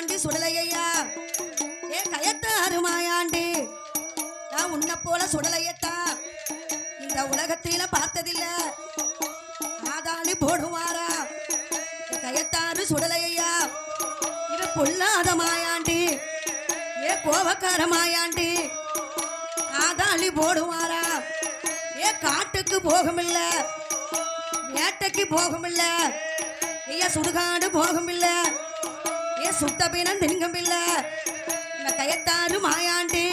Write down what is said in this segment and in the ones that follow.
மாயாண்டி சுடலையா ஏ கயத்தாறு மாயாண்டி நான் உன்னை போல சுடலையத்தா. இந்த உலகத்தில பார்த்ததில்ல. ஆதாளி போடுவாரா? கயத்தாறு சுடலையா இது பொல்லாத மாயாண்டி. ஏ கோபக்கார மாயாண்டி. ஆதாளி போடுவாரா? ஏ காட்டுக்கு போகமில்ல. வேட்டைக்கு போகமில்ல. ஐயா சுடுகாடு போகமில்ல. ஏ சுத்த பீனம் திங்கமில்ல இந்த கையத்தாறு மாயாண்டி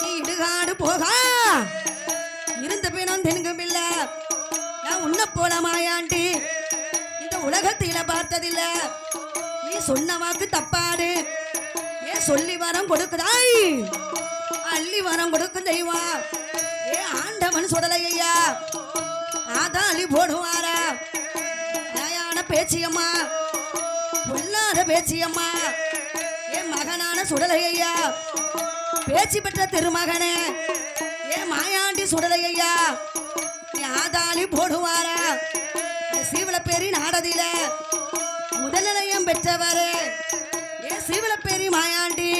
நீ இடுகாடு போகா. இருந்த பிணம் திங்கமில்ல நான் உன்ன போல மாயாண்டு இந்த உலகத்தில பார்த்ததில்ல. நீ சொன்ன வாக்கு தப்பாடு. ஏ சொல்லி வரம் கொடுக்குதாய். அள்ளி வரம் கொடுக்கும் தெய்வம் ஏ ஆண்டவன் சுடலையா அள்ளி போடுவாரா. பேச்சியம்மா. பொல்லாத பேச்சியம்மா என் மகனான சுடலையா பேச்சு பெற்ற திருமகனே. ஏன் மாயாண்டி சுடலையா நீ ஆதாளி போடுவாரா? சீவளப்பேரி பேரி நாடதில முதல் நிலையம் பெற்றவரே. ஏன் சீவளப்பேரி பேரி மாயாண்டி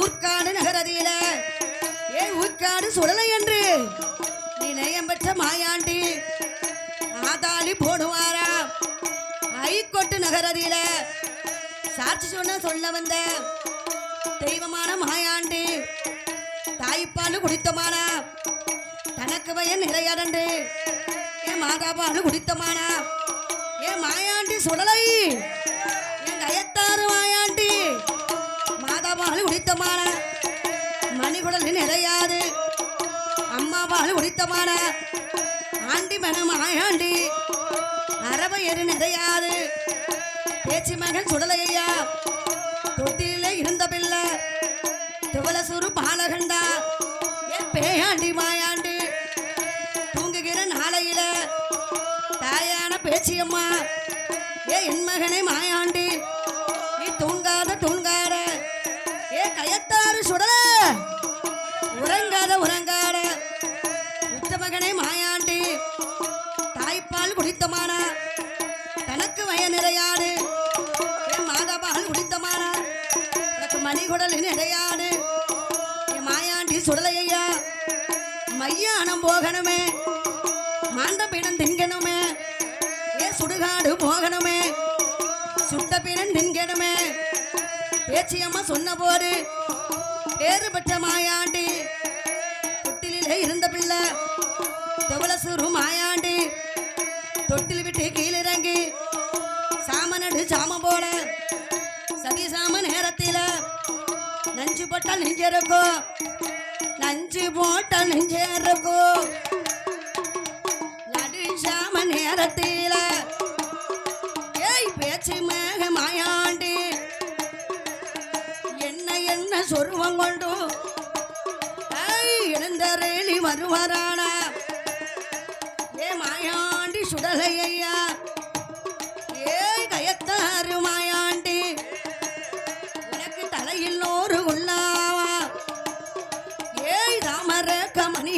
ஊர்க்காடு நகரதியில ஏன் ஊர்க்காடு சுடலை என்று நீ நேயம் பெற்ற மாயாண்டி ஆதாளி போடுவாரா? கைக்கொட்டு நகரதியில சாட்சி சொன்ன சொல்ல வந்த தெய்வமான மாயாண்டி தாய்ப்பால் குடித்தமானா தனக்கு வயன் நிறையாடண்டு என் மாதாபால் குடித்தமானா என் மாயாண்டி சுடலை என் கயத்தாறு மாயாண்டி மாதாபால் குடித்தமான மணிகுடல் நிறையாது அம்மாவால் குடித்தமான ஆண்டி மன மாயாண்டி அரவையரு நிறையாது பேச்சு மகன் சுடலையா தொட்டிலே இருந்த பிள்ளை. துவலசூரு பாலகண்டா. என் பேயாண்டி மாயாண்டு. தூங்குகிற நாளையில தாயான பேச்சியம்மா. ஏ என் மகனே மாயாண்டி. நீ தூங்காத தூங்காத. ஏ கயத்தாறு சுடல. உறங்காத உறங்க மணிகுடல் என் மாயாண்டி சுடலையா மையானம் போகணுமே. மாந்த பிணம் திங்கணுமே ஏ சுடுகாடு போகணுமே. சுட்ட பிணம் திங்கணுமே பேச்சியம்மா சொன்ன போது பேறு பெற்ற மாயாண்டி தொட்டிலே இருந்த பிள்ளை துவலசூரு மாயாண்டி தொட்டில் விட்டு கீழிறங்கி சாமனடு சாமம் போல சதி சாம நேரத்தில நஞ்சு போட்டால் நெஞ்சிருக்கும் நஞ்சு போட்டால் நெஞ்சிருக்கும் நடு சாம நேரத்தில ஏய் பேச்சு மேக மாயாண்டி என்ன என்ன சொருவம் கொண்டு ஏய் எழுந்தரேலி வருவாரானா ஏ மாயாண்டி சுடலை ஐயா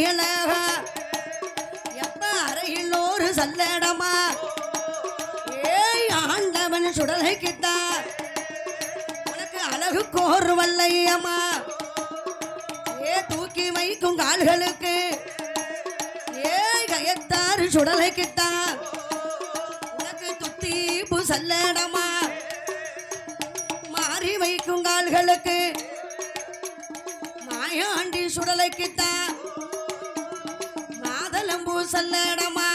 கமணியலாக எப்ப அருகில் ஒரு சல்லடமா? ஏய் ஆண்டவன் சுடலை கிட்டா. உனக்கு அழகு கோரு வல்லையம்மா. ஏ தூக்கி வைக்கும் கால்களுக்கு. ஏய் கயத்தாறு சுடலை கிட்டா. உனக்கு துத்தி புசல்லடமா மாறி வைக்கும் கால்களுக்கு. மாயாண்டி சுடலைக்குத்தான் பூசல்லடமா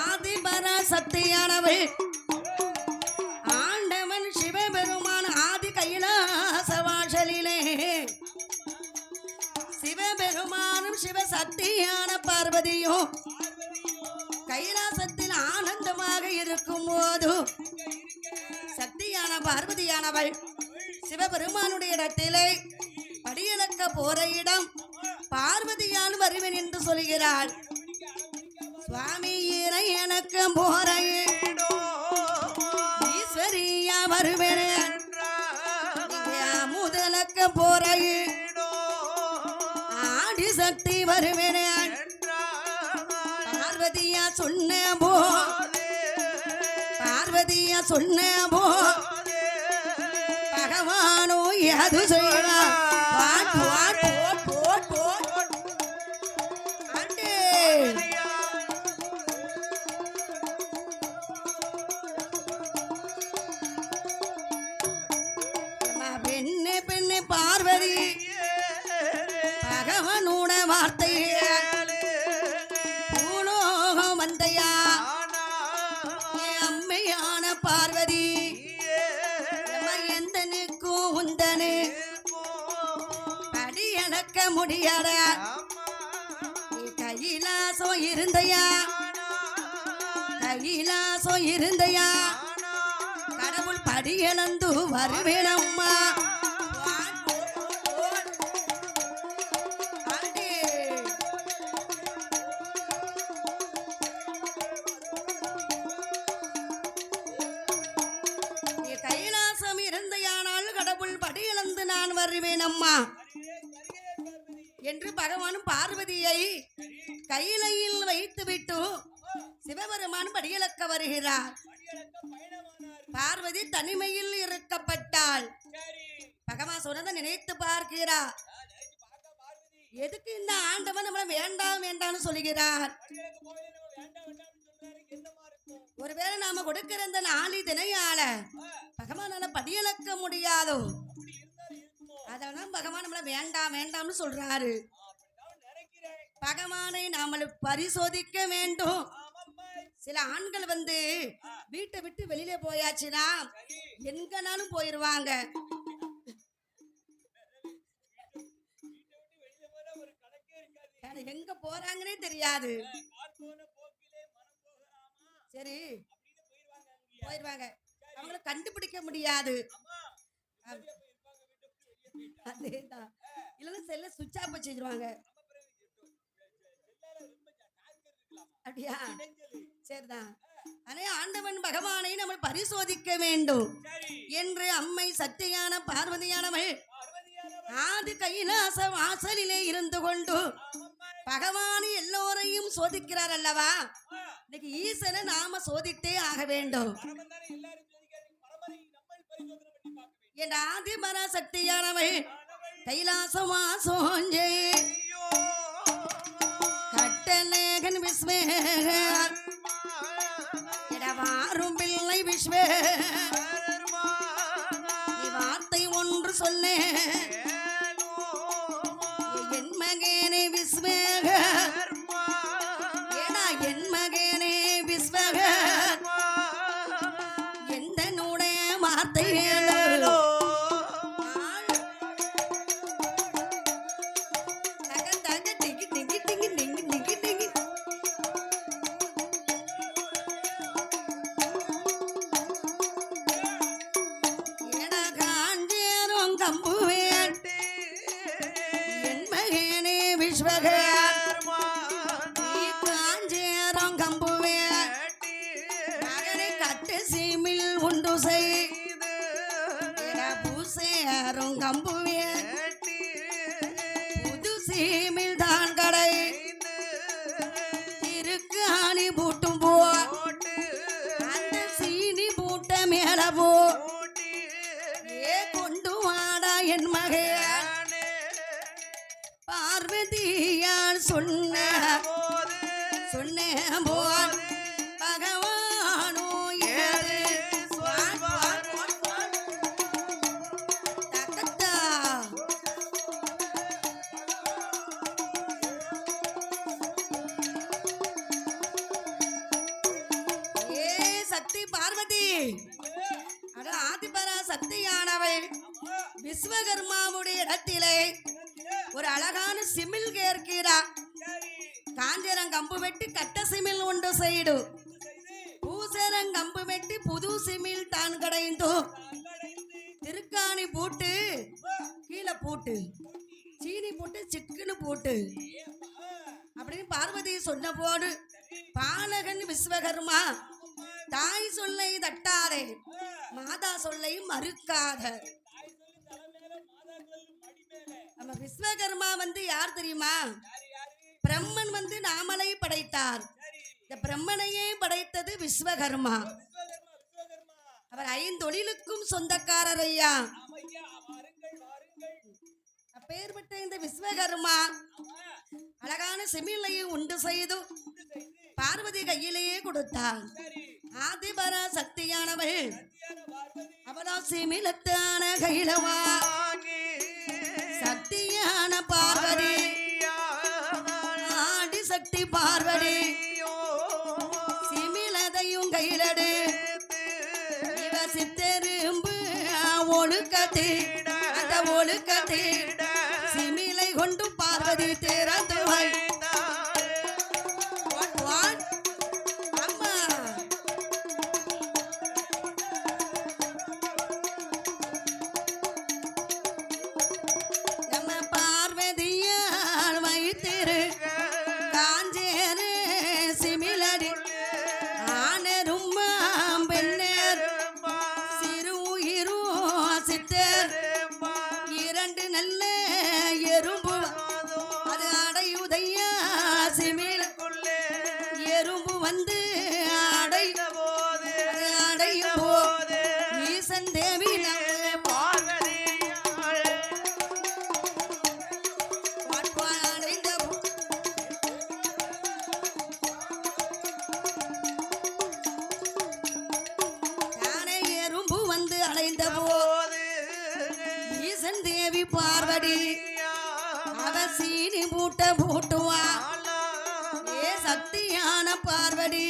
ஆதிபர சக்தியானவள். ஆண்டவன் சிவபெருமான் ஆதி கைலாச வாசலிலே சிவபெருமானும் சிவசக்தியான பார்வதியும் கைலாசத்தில் ஆனந்தமாக இருக்கும் போது சக்தியான பார்வதியானவள் சிவபெருமானுடைய இடத்திலே படியிழக்க போற இடம் பார்வதியால் வருவேன் என்று சொல்கிறாள். சுவாமி இறை எனக்கு போற ஈஸ்வரியா வருவேன் முதலுக்கு போற ஆடி சக்தி வருவேன் பார்வதியா சொன்ன போ பார்வதியா சொன்ன போ பகவானோ யாது செய்வா அளக்க முடியாத. நீ கையிலாசம் இருந்தையா? கையிலாசம் இருந்தையா? கடவுள் படி இழந்து வருவேனம்மா கைலாசம் இருந்தையானால் கடவுள் படி இழந்து நான் வருவேன் அம்மா. என்று பகவான் பார்வதியை கையிலையில் வைத்துவிட்டு சிவபெருமான் படியிலக்க வருகிறார். பார்வதி தனிமையில் இருக்கப்பட்டாள். பகவான் சொன்னதை நினைத்து பார்க்கிறார். எதுக்கு இந்த ஆண்டவன் நம்மள வேண்டாம் வேண்டாம்னு சொல்கிறார்? ஒருவேளை நாம கொடுக்கிற இந்த நாளி தினையால பகவானால படியளக்க முடியாதோ? அதெல்லாம் பகவான் நம்மள வேண்டாம் வேண்டாம்னு சொல்றாரு. பகவானை நாம பரிசோதிக்க வேண்டும். சில ஆண்கள் வந்து வீட்டை விட்டு வெளியில போயாச்சுன்னா எங்கனாலும் போயிருவாங்க. எங்க போறாங்கன்னே தெரியாது. சரி போயிருவாங்க. அவங்கள கண்டுபிடிக்க முடியாது. அதேதான். இல்லைன்னா செல்ல சுவிட்ச் ஆஃப் வச்சுருவாங்க. அப்படியா? சரிதான். அதே ஆண்டவன் பகவானை நம்ம பரிசோதிக்க வேண்டும். என்று அம்மை சக்தியான பார்வதியானவள் ஆதி கைலாச வாசலிலே இருந்து கொண்டு பகவான் எல்லோரையும் சோதிக்கிறார் அல்லவா? இன்னைக்கு ஈசனை நாம சோதித்தே ஆக வேண்டும். என் ஆதிபர சக்தியானவள் கைலாசமா சோஞ்சே கட்டலேகன் விஸ்வேகர் இடவாரும் பிள்ளை விஸ்வே. வார்த்தை ஒன்று சொல்லே. மேல சைடு பூசரங் செய்டு கம்பு வெட்டி புது சிமில் தான் கடைந்தோம் திருக்காணி போட்டு கீழே போட்டு. சீனி போட்டு சிக்கனு போட்டு. அப்படின்னு பார்வதி சொன்ன போது பாலகன் விஸ்வகர்மா தாய் சொல்லை தட்டாதே மாதா சொல்லை மறுக்காத. நம்ம விஸ்வகர்மா வந்து யார் தெரியுமா? பிரம்மன் வந்து நாமலை படைத்தார். இந்த பிரம்மனையே படைத்தது விஸ்வகர்மா. அவர் ஐந்தொழிலுக்கும் சொந்தக்காரர் ஐயா. ஐயா பெற்ற இந்த விஸ்வகர்மா அழகான செமிலையை உண்டு செய்து பார்வதி கையிலேயே கொடுத்தாள். ஆதிபர சக்தியானவள். அவளா சிமிலத்தான கையிலவா சக்தியான பார்வதி. ஆடி சக்தி பார்வதி. சித்தெரும்பு ஒழுக்கத்தீட அந்த ஒழுக்கத்தி சிமிலை கொண்டு பார்வதி திறந்து வை. எறும்பு வந்து அடை அது அடையும் போது ஈசன் தேவி அடைந்த அடைந்த போது ஈசன் தேவி பார்வதி அவ சீனி மூட்டை பூட்டுவா. ஏ சக்தியான பார்வதி.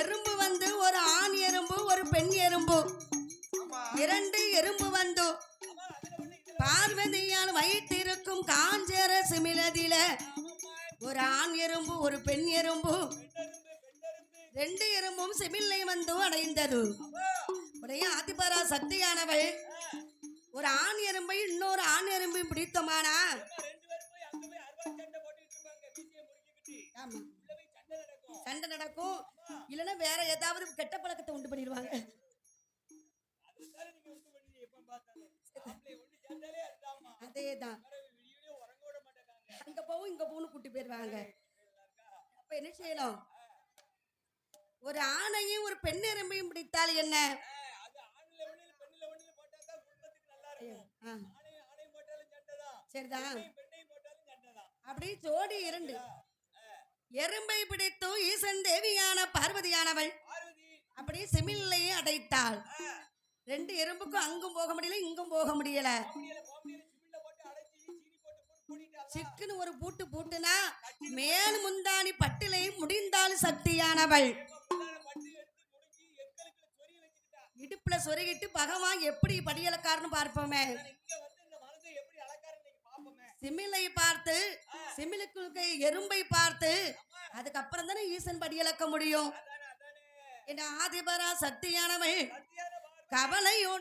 எறும்பு வந்து ஒரு ஆண் எறும்பு ஒரு பெண் எறும்பு. இரண்டு எறும்பு வந்து பார்வதியால் வைத்திருக்கும் காஞ்சர சிமிலதில ஒரு ஆண் எறும்பு ஒரு பெண் எறும்பு. ரெண்டு எறும்பும் செமில்லை வந்து அடைந்தது. உடைய ஆதிபரா சக்தியானவள் ஒரு ஆண் எறும்பை இன்னொரு ஆண் எறும்பையும் பிடித்தமானா இல்லைன்னா வேற ஏதாவது கெட்ட பழக்கத்தை உண்டு பண்ணிடுவாங்க. அதேதான். அங்க போவும் இங்க போகணும் கூட்டி போயிடுவாங்க. அப்ப என்ன செய்யணும்? ஒரு ஆணையும் ஒரு பெண் எறும்பையும் பிடித்தால் என்ன? சரிதான். அப்படி ஜோடி இரண்டு. எறும்பை பிடித்து ஈசன் தேவியான பார்வதியானவள். அப்படி செமில்லையே அடைத்தாள். ரெண்டு எறும்புக்கும் அங்கும் போக முடியல இங்கும் போக முடியல. சிக்குன்னு ஒரு பூட்டு பூட்டுனா மேல் முந்தாணி பட்டிலை முடிந்தால் சக்தியானவள். இடுப்புல சொருகிட்டு பகவான் எப்படி படியலக்காரன்னு பார்ப்போமே. சிமிலை பார்த்து சிமிலுக்கு எறும்பை பார்த்து அதுக்கப்புறம் தானே ஈசன் படியலக்க முடியும்? என் ஆதிபரா சக்தியானவள் கவலையோ